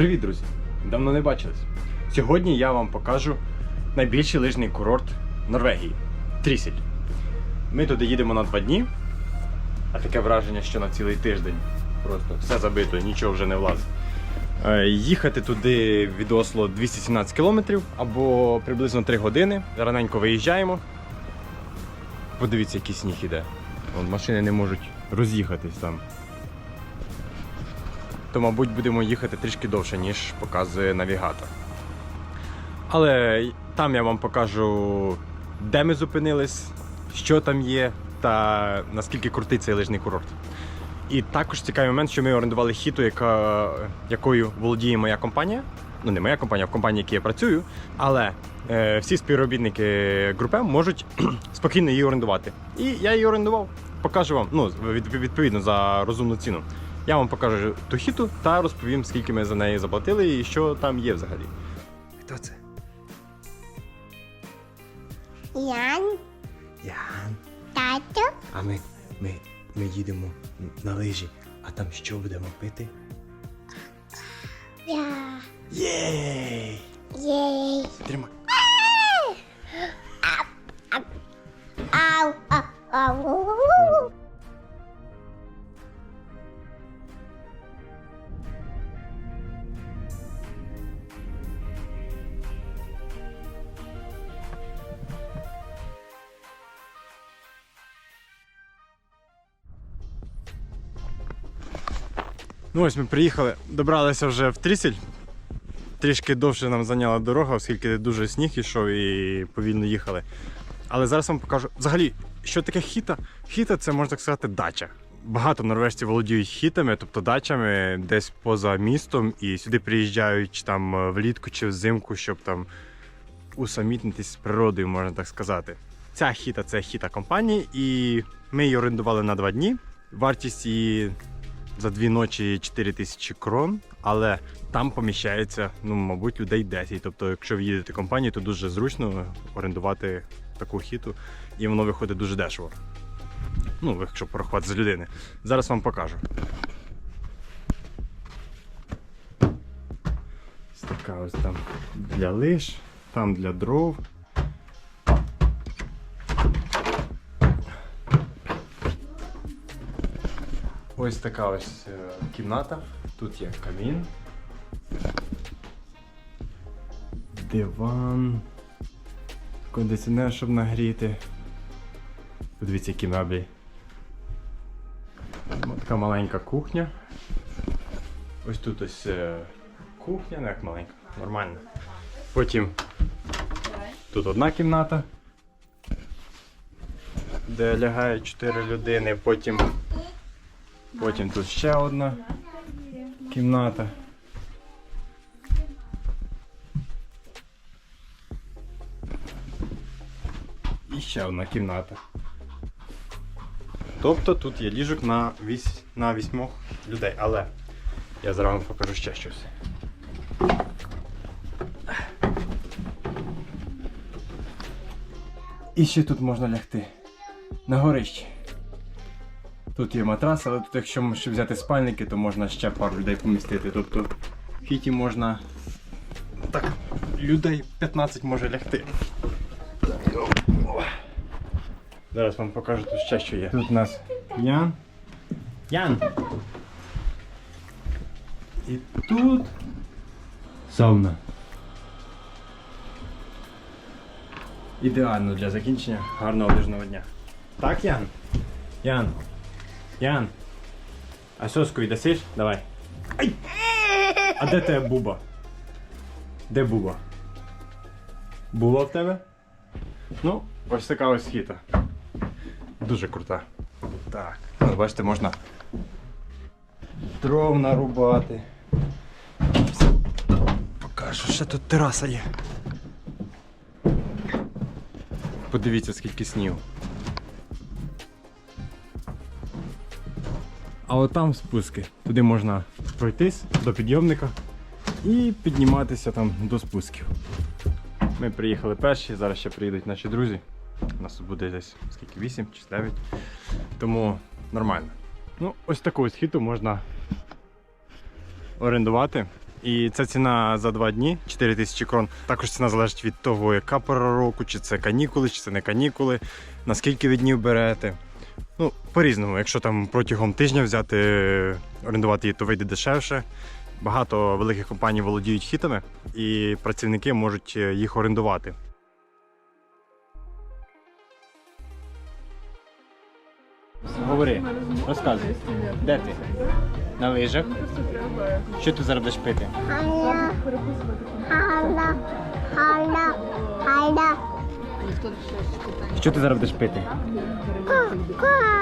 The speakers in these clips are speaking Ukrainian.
Привіт, друзі! Давно не бачились. Сьогодні я вам покажу найбільший лижний курорт Норвегії Трісель. Ми туди їдемо на два дні, а таке враження, що на цілий тиждень. Просто все забито, нічого вже не влазить. Е, Їхати туди від Осло 217 кілометрів або приблизно 3 години. Раненько виїжджаємо. Подивіться, який сніг іде. Машини не можуть роз'їхатись там. То, мабуть, будемо їхати трішки довше, ніж показує навігатор. Але там я вам покажу, де ми зупинились, що там є та наскільки крутий цей лижний курорт. І також цікавий момент, що ми орендували хіту, яка, якою володіє моя компанія. Ну, не моя компанія, а в компанії, в якій я працюю. Але е, всі співробітники групи можуть спокійно її орендувати. І я її орендував. Покажу вам, ну, відповідно за розумну ціну. Я вам покажу ту хіту та розповім, скільки ми за неї заплатили і що там є взагалі. Хто це? Ян, Ян. тато, А ми, ми, ми їдемо на лижі, а там що будемо пити? я, Єй! єй, Тримай. Ну ось ми приїхали, добралися вже в Трісель. Трішки довше нам зайняла дорога, оскільки дуже сніг ішов і повільно їхали. Але зараз вам покажу. Взагалі, що таке хіта? Хіта це можна так сказати дача. Багато норвежців володіють хітами, тобто дачами десь поза містом, і сюди приїжджають там е, влітку чи взимку, щоб там усамітнитись з природою, можна так сказати. Ця хіта це хіта компанії, і ми її орендували на два дні. Вартість її за дві ночі 4 тисячі крон, але там поміщається, ну, мабуть, людей 10. Тобто, якщо ви їдете компанією, то дуже зручно орендувати таку хіту, і воно виходить дуже дешево. Ну, якщо порахувати з людини. Зараз вам покажу. Ось така ось там для лиш, там для дров. Ось така ось е, кімната. Тут є камін. Диван. Кондиціонер, щоб нагріти. Подивіться, які меблі. Така маленька кухня. Ось тут ось е, кухня, не як маленька, нормально. Потім тут одна кімната, де лягає 4 людини, потім Потім тут ще одна кімната. І ще одна кімната. Тобто тут є ліжок на, вісь, на вісьмох людей, але я зараз вам покажу ще щось. І ще тут можна лягти на горищі. Тут є матрас, але тут, якщо щоб взяти спальники, то можна ще пару людей помістити. Тобто в хіті можна так, людей 15 може лягти. Зараз вам покажу тут ще що є. Тут у нас Ян. Ян. І тут сауна. Ідеально для закінчення гарного лижного дня. Так, Ян? Ян. Ян. А соску віддасиш? Давай. Ай! А де тебе Буба? Де Буба? Буба в тебе? Ну, ось така ось хіта. Дуже крута. Так. Ну, бачите, можна дров нарубати. Покажу, ще тут тераса є. Подивіться, скільки снігу. А от там спуски. Туди можна пройтись до підйомника і підніматися там до спусків. Ми приїхали перші, зараз ще приїдуть наші друзі. У нас тут буде десь скільки 8 чи 9. Тому нормально. Ну, ось таку ось хіту можна орендувати. І ця ціна за два дні 4 тисячі крон. Також ціна залежить від того, яка пора року, чи це канікули, чи це не канікули, наскільки ви днів берете. Ну, по-різному. Якщо там протягом тижня взяти, орендувати її, то вийде дешевше. Багато великих компаній володіють хітами, і працівники можуть е, їх орендувати. Говори, розказуй. Де ти? На лижах. Що ти зараз будеш пити? Хала. Хала. Хала. Що ти зараз будеш пити? Кай.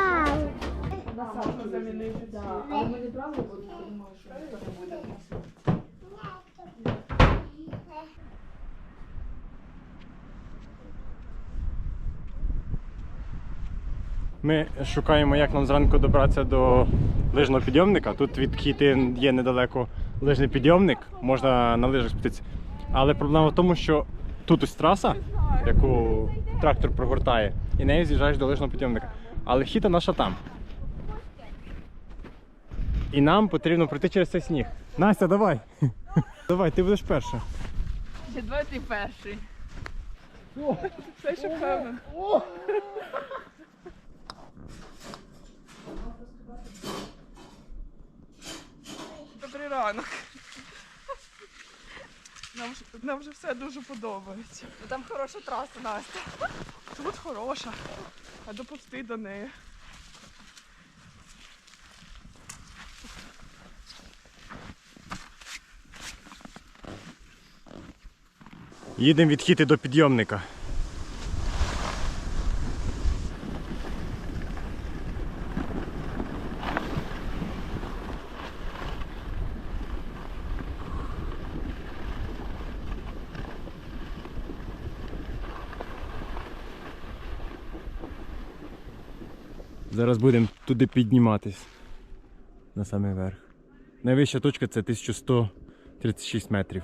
Ми шукаємо, як нам зранку добратися до лижного підйомника. Тут від хіти є недалеко лижний підйомник, можна на лижах спуститися. Але проблема в тому, що тут ось траса, яку трактор прогортає, і нею з'їжджаєш до лижного підйомника. Але хіта наша там. І нам потрібно пройти через цей сніг. Настя, давай. Давай, ти будеш перша. Ще два ти перший. Все ще певно. Нам, вже все дуже подобається. Ну, Там хороша траса, Настя. Тут хороша, а допусти до неї. Їдемо від хіти до підйомника. Зараз будемо туди підніматись на самий верх. Найвища точка це 1136 метрів.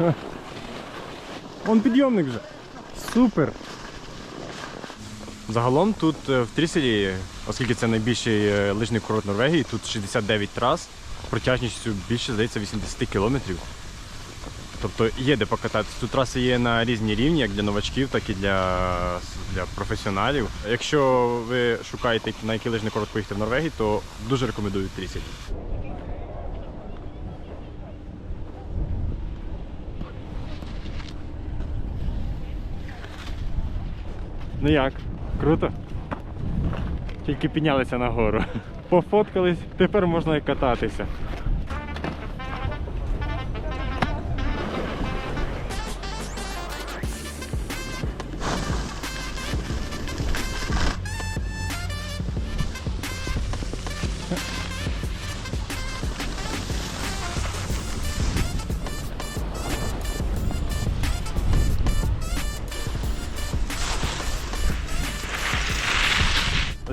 Вон підйомник вже. Супер. Загалом тут е, в Тріселі, оскільки це найбільший е, лижний курорт Норвегії, тут 69 трас, протяжністю більше, здається, 80 кілометрів. Тобто є де покататися. Тут траси є на різні рівні, як для новачків, так і для, для професіоналів. Якщо ви шукаєте на який лижний курорт поїхати в Норвегії, то дуже рекомендую Трісель. Ну як? Круто? Тільки піднялися нагору. Пофоткались, тепер можна і кататися.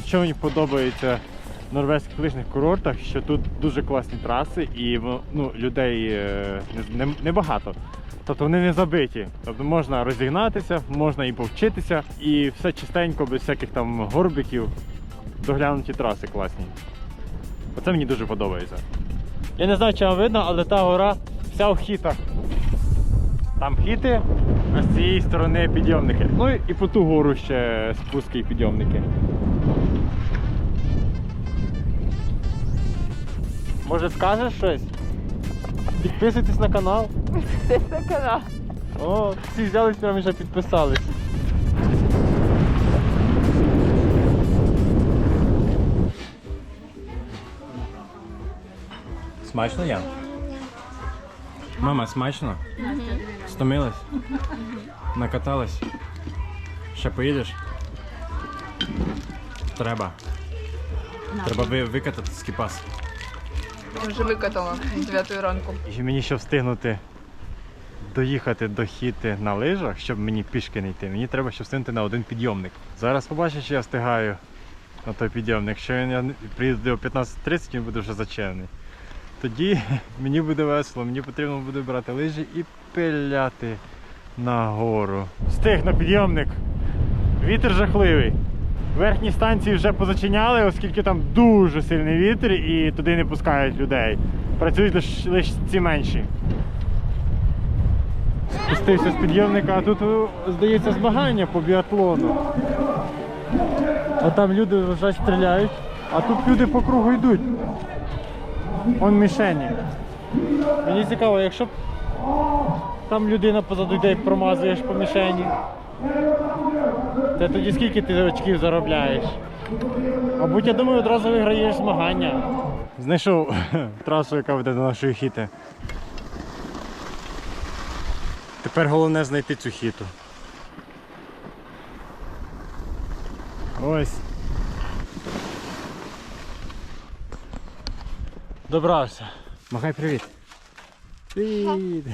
Що мені подобається в норвезьких лижних курортах, що тут дуже класні траси і ну, людей е, не, не, небагато. Тобто вони не забиті. Тобто можна розігнатися, можна і повчитися, і все чистенько, без всяких там горбиків. Доглянуті траси класні. Оце мені дуже подобається. Я не знаю, чи вам видно, але та гора вся в хітах. Там хіти, а з цієї сторони підйомники. Ну і по ту гору ще спуски і підйомники. Може скажеш щось? Підписуйтесь на канал. Це на канал. О, всі взялись прямо вже підписались. Смачно я? Мама, смачно? Стомилась? Накаталась? Ще поїдеш? Треба. Треба ви, викатати скіпас. Вже викатала з 9 ранку. І мені ще встигнути доїхати до хіти на лижах, щоб мені пішки не йти. Мені треба ще встигнути на один підйомник. Зараз побачиш, що я встигаю на той підйомник. Якщо він я не- приїду до 15.30, він буде вже зачинений. тоді мені буде весело, мені потрібно буде брати лижі і пиляти нагору. Встиг на підйомник. Вітер жахливий. Верхні станції вже позачиняли, оскільки там дуже сильний вітер і туди не пускають людей. Працюють лише лиш ці менші. Спустився з підйомника, а тут, здається, змагання по біатлону. А там люди вже стріляють, а тут люди по кругу йдуть. Он мішені. Мені цікаво, якщо там людина позаду йде промазуєш по мішені, то тоді скільки ти очків заробляєш? Мабуть, я думаю, одразу виграєш змагання. Знайшов трасу, яка веде до нашої хіти. Тепер головне знайти цю хіту. Ось. Добрався. Махай привіт. Привіт.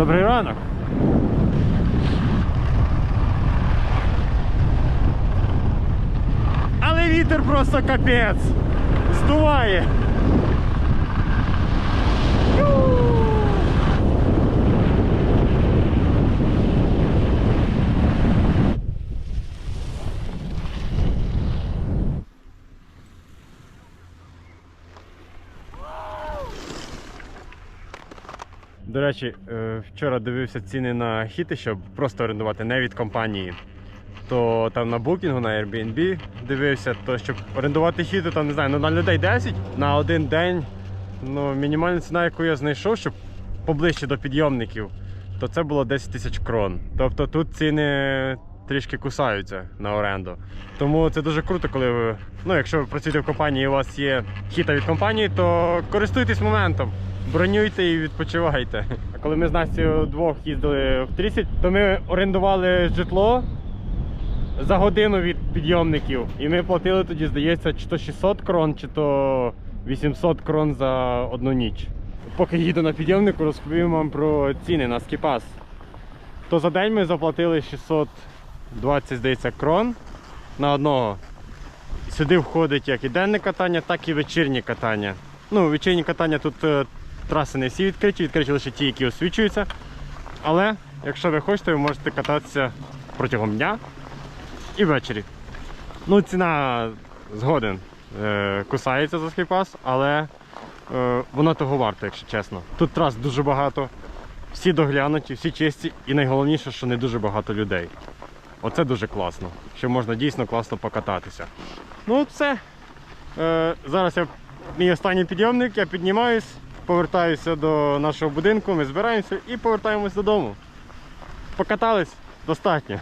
Добрий ранок. Але вітер просто капець. Здуває. До речі, е, вчора дивився ціни на хіти, щоб просто орендувати не від компанії. То там на букінгу, на Airbnb дивився, то щоб орендувати хіти, там не знаю, ну на людей 10 на один день. Ну, мінімальна ціна, яку я знайшов, щоб поближче до підйомників, то це було 10 тисяч крон. Тобто тут ціни трішки кусаються на оренду. Тому це дуже круто, коли ви, ну, якщо ви працюєте в компанії і у вас є хіта від компанії, то користуйтесь моментом. Бронюйте і відпочивайте. А коли ми з Настю двох їздили в 30, то ми орендували житло за годину від підйомників. І ми платили тоді, здається, чи то 600 крон, чи то 800 крон за одну ніч. Поки їду на підйомнику, розповім вам про ціни на скіпас. То за день ми заплатили 620, здається, крон на одного. Сюди входить як і денне катання, так і вечірнє катання. Ну, вечірнє катання тут е, траси не всі відкриті, відкриті лише ті, які освічуються. Але якщо ви хочете, ви можете кататися протягом дня і ввечері. Ну, ціна згоден е, кусається за скайпас, але е, воно того варто, якщо чесно. Тут трас дуже багато, всі доглянуті, всі чисті, і найголовніше, що не дуже багато людей. Оце дуже класно, що можна дійсно класно покататися. Ну, все. Е, зараз я мій останній підйомник, я піднімаюсь, повертаюся до нашого будинку, ми збираємося і повертаємось додому. Покатались достатньо.